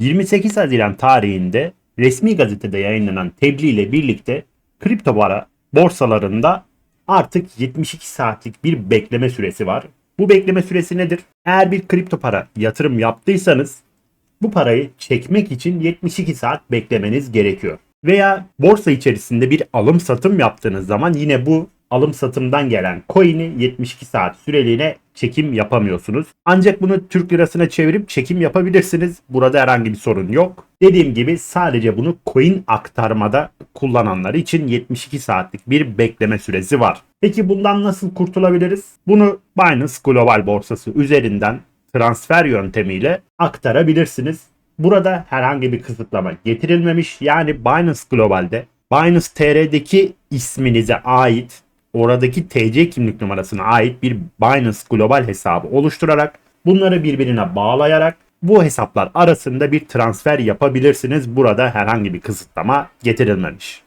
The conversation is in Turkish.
28 Haziran tarihinde resmi gazetede yayınlanan tebliğ ile birlikte kripto para borsalarında artık 72 saatlik bir bekleme süresi var. Bu bekleme süresi nedir? Eğer bir kripto para yatırım yaptıysanız bu parayı çekmek için 72 saat beklemeniz gerekiyor. Veya borsa içerisinde bir alım satım yaptığınız zaman yine bu alım satımdan gelen coin'i 72 saat süreliğine çekim yapamıyorsunuz. Ancak bunu Türk lirasına çevirip çekim yapabilirsiniz. Burada herhangi bir sorun yok. Dediğim gibi sadece bunu coin aktarmada kullananlar için 72 saatlik bir bekleme süresi var. Peki bundan nasıl kurtulabiliriz? Bunu Binance Global borsası üzerinden transfer yöntemiyle aktarabilirsiniz. Burada herhangi bir kısıtlama getirilmemiş. Yani Binance Global'de Binance TR'deki isminize ait oradaki TC kimlik numarasına ait bir Binance Global hesabı oluşturarak bunları birbirine bağlayarak bu hesaplar arasında bir transfer yapabilirsiniz. Burada herhangi bir kısıtlama getirilmemiş.